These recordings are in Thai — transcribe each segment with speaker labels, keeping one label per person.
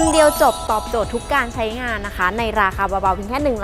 Speaker 1: เดียวจบตอบโจทย์ทุกการใช้งานนะคะ ในราคาเบาๆเพียงแค่1 7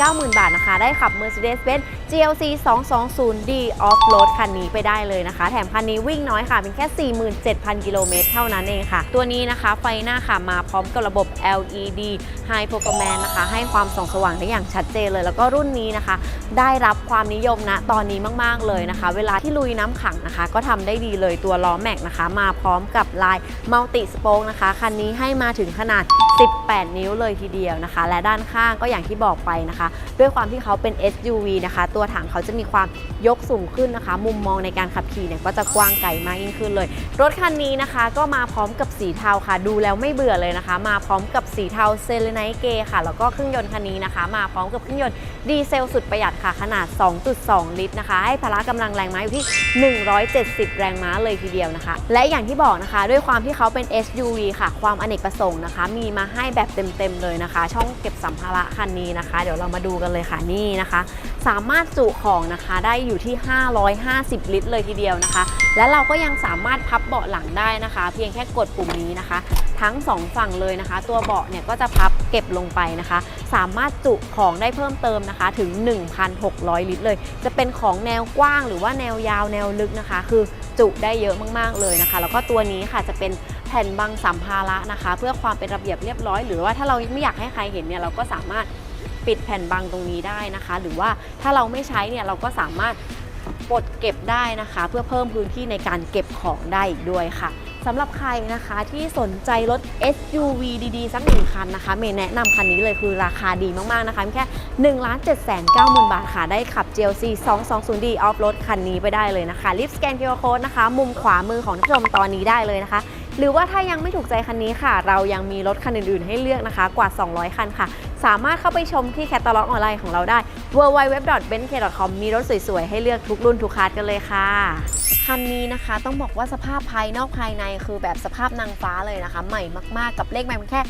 Speaker 1: 9 0 0 0 0 บาทนะคะ ได้ขับ Mercedes-Benz GLC 220D Off-Road คันนี้ไปได้เลยนะคะ แถมคันนี้วิ่งน้อยค่ะเพียงแค่ 47,000 กิโลเมตรเท่านั้นเองค่ะ ตัวนี้นะคะไฟหน้าค่ะมาพร้อมกับระบบ LED High Performance นะคะ ให้ความส่องสว่างได้อย่างชัดเจนเลย แล้วก็รุ่นนี้นะคะ ได้รับความนิยมนะตอนนี้มากๆเลยนะคะ เวลาที่ลุยน้ำขังนะคะ ก็ทำได้ดีเลยตัวล้อแม็กนะคะ มาพร้อมกับลายมัลติสโป k นะคะคันนี้ให้มาถึงขนาด 18 นิ้วเลยทีเดียวนะคะ และด้านข้างก็อย่างที่บอกไปนะคะ ด้วยความที่เขาเป็น SUV นะคะ ตัวถังเขาจะมีความยกสูงขึ้นนะคะ มุมมองในการขับขี่เนี่ยก็จะกว้างไกลมากยิ่งขึ้นเลย รถคันนี้นะคะ ก็มาพร้อมกับ สีเทาค่ะ ดูแล้วไม่เบื่อเลยนะคะ มาพร้อมกับสีเทาเซเลไนเกค่ะ แล้วก็เครื่องยนต์คันนี้นะคะ มาพร้อมกับเครื่องยนต์ดีเซลสุดประหยัดค่ะ ขนาด 2.2 ลิตรนะคะ ให้พละกำลังแรงม้าอยู่ที่ 170 แรงม้าเลยทีเดียวนะคะ และอย่างที่บอกนะคะ ด้วยความที่เขาเป็น SUV ค่ะ ความอเนกประสงค์นะคะ มีมาให้แบบเต็มๆเลยนะคะ ช่องเก็บสัมภาระคันนี้นะคะ เดี๋ยวเรามาดูกันเลยค่ะนี่นะคะ สามารถจุของนะคะได้อยู่ที่ 550 ลิตรเลยทีเดียวนะคะ และเราก็ยังสามารถพับเบาะหลังได้นะคะ เพียงแค่กดปุ่มนี้นะคะ ทั้ง 2 ฝั่งเลยนะคะ ตัวเบาะเนี่ยก็จะพับเก็บลงไปนะคะ สามารถจุของได้เพิ่มเติมนะคะถึง 1,600 ลิตรเลย จะเป็นของแนวกว้างหรือว่าแนวยาวแนวลึกนะคะ คือจุได้เยอะมากๆเลยนะคะ แล้วก็ตัวนี้ค่ะจะเป็นแผ่นบังสัมภาระนะคะ เพื่อความเป็นระเบียบเรียบร้อย หรือว่าถ้าเราไม่อยากให้ใครเห็นเนี่ยเราก็สามารถปิดแผ่นบังตรงนี้ได้นะคะ หรือว่าถ้าเราไม่ใช้เนี่ยเราก็สามารถปลดเก็บได้นะคะ เพื่อเพิ่มพื้นที่ในการเก็บของได้อีกด้วยค่ะ สำหรับใครนะคะที่สนใจรถ SUV ดีๆ สักหนึ่งคันนะคะ เมย์แนะนำคันนี้เลยคือราคาดีมากๆนะคะแค่ 1 7 9 0 0 0 0 บาทค่ะ ได้ขับ GLC 220D Off Road คันนี้ไปได้เลยนะคะรีบสแกน QR Code นะคะ มุมขวามือของท่านผู้ชมตอนนี้ได้เลยนะคะ หรือว่าถ้ายังไม่ถูกใจคันนี้ค่ะ เรายังมีรถคันอื่นๆ ให้เลือกนะคะกว่า 200 คันค่ะสามารถเข้าไปชมที่แคตตาล็อกออนไลน์ของเราได้ www.benk.com มีรถสวยๆ ให้เลือกทุกรุ่นทุกคัสกันเลยค่ะ คันนี้นะคะ ต้องบอกว่าสภาพภายนอกภายในคือแบบสภาพนางฟ้าเลยนะคะ ใหม่มากๆ กับเลขใหม่แค่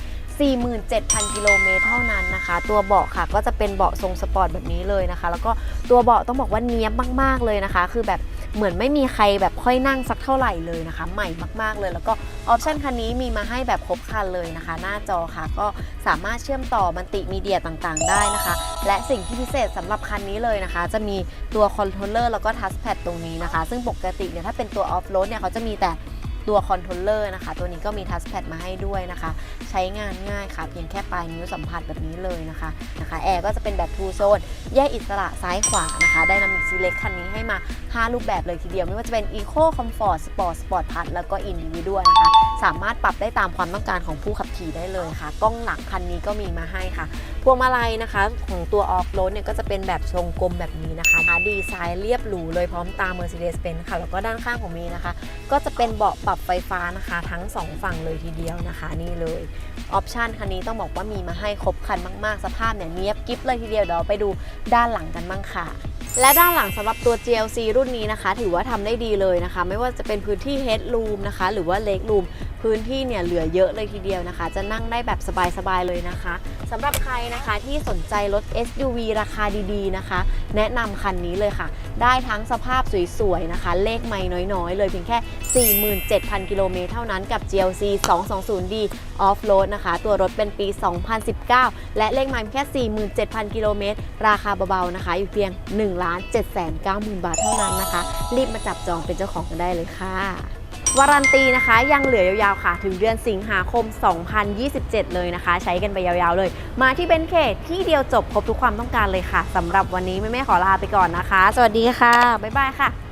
Speaker 1: 47,000 กิโลเมตรเท่านั้นนะคะ ตัวเบาะค่ะก็จะเป็นเบาะทรงสปอร์ตแบบนี้เลยนะคะ แล้วก็ตัวเบาะต้องบอกว่าเนี้ยบมาก ๆ เลยนะคะ คือแบบ เหมือนไม่มีใครแบบค่อยนั่งสักเท่าไหร่เลยนะคะ ใหม่มากๆเลย แล้วก็ออปชันคันนี้มีมาให้แบบครบคันเลยนะคะ หน้าจอค่ะ ก็สามารถเชื่อมต่อมัลติมีเดียต่างๆ ได้นะคะ และสิ่งที่พิเศษสำหรับคันนี้เลยนะคะ จะมีตัวคอนโทรลเลอร์แล้วก็ทัชแพดตรงนี้นะคะ ซึ่งปกติเนี่ยถ้าเป็นตัวออฟโรดเนี่ยเขาจะมีแต่ ตัวคอนโทรลเลอร์นะคะ ตัวนี้ก็มีทัชแพดมาให้ด้วยนะคะ ใช้งานง่ายค่ะ เพียงแค่ปลายนิ้วสัมผัสแบบนี้เลยนะคะนะคะแอร์ก็จะเป็นแบบทูโซนแยกอิสระซ้ายขวานะคะไดนามิกซีเล็กคันนี้ให้มา 5 รูปแบบเลยทีเดียว ไม่ว่าจะเป็น Eco Comfort Sport Sport Plus แล้วก็ Individual นะคะสามารถปรับได้ตามความต้องการของผู้ขับขี่ได้เลยค่ะ กล้องหลังคันนี้ก็มีมาให้ค่ะ พวงมาลัยนะคะของตัว Off Road เนี่ยก็จะเป็นแบบทรงกลมแบบนี้นะคะ ดีไซน์เรียบหรูเลยพร้อมตาม Mercedes-Benz ค่ะ แล้วก็ด้านข้างของมีนะคะ ก็จะเป็นเบาะปรับไฟฟ้านะคะ ทั้ง 2 ฝั่งเลยทีเดียวนะคะนี่เลยออปชันคันนี้ต้องบอกว่ามีมาให้ครบครันมากๆ สภาพเนี่ยเนียบกิ๊บเลยทีเดียวเดี๋ยวไปดูด้านหลังกันบ้างค่ะและด้านหลังสำหรับตัว GLC รุ่นนี้นะคะ ถือว่าทำได้ดีเลยนะคะ ไม่ว่าจะเป็นพื้นที่ Headroom นะคะ หรือว่า Legroom พื้นที่เนี่ยเหลือเยอะเลยทีเดียวนะคะ จะนั่งได้แบบสบายๆเลยนะคะสำหรับใครนะคะที่สนใจรถ SUV ราคาดีๆนะคะ แนะนำคันนี้เลยค่ะ ได้ทั้งสภาพสวยๆนะคะ เลขไม่น้อยๆ เลยเพียงแค่ 47,000 กิโลเมตรเท่านั้นกับ GLC 220D Off Road นะคะ ตัวรถเป็นปี 2019 และเลขไมล์แค่ 47,000 กิโลเมตร ราคาเบาๆนะคะ อยู่เพียง 1 7 9 0 0 0 0 บาทเท่านั้นนะคะ รีบมาจับจองเป็นเจ้าของกันได้เลยค่ะ วารันตีนะคะยังเหลือยาวๆค่ะ ถึงเดือนสิงหาคม 2027 เลยนะคะ ใช้กันไปยาวๆเลย มาที่เบนเคที่เดียวจบครบทุกความต้องการเลยค่ะสำหรับวันนี้แม่ๆขอลาไปก่อนนะคะ สวัสดีค่ะ บ๊ายบายค่ะ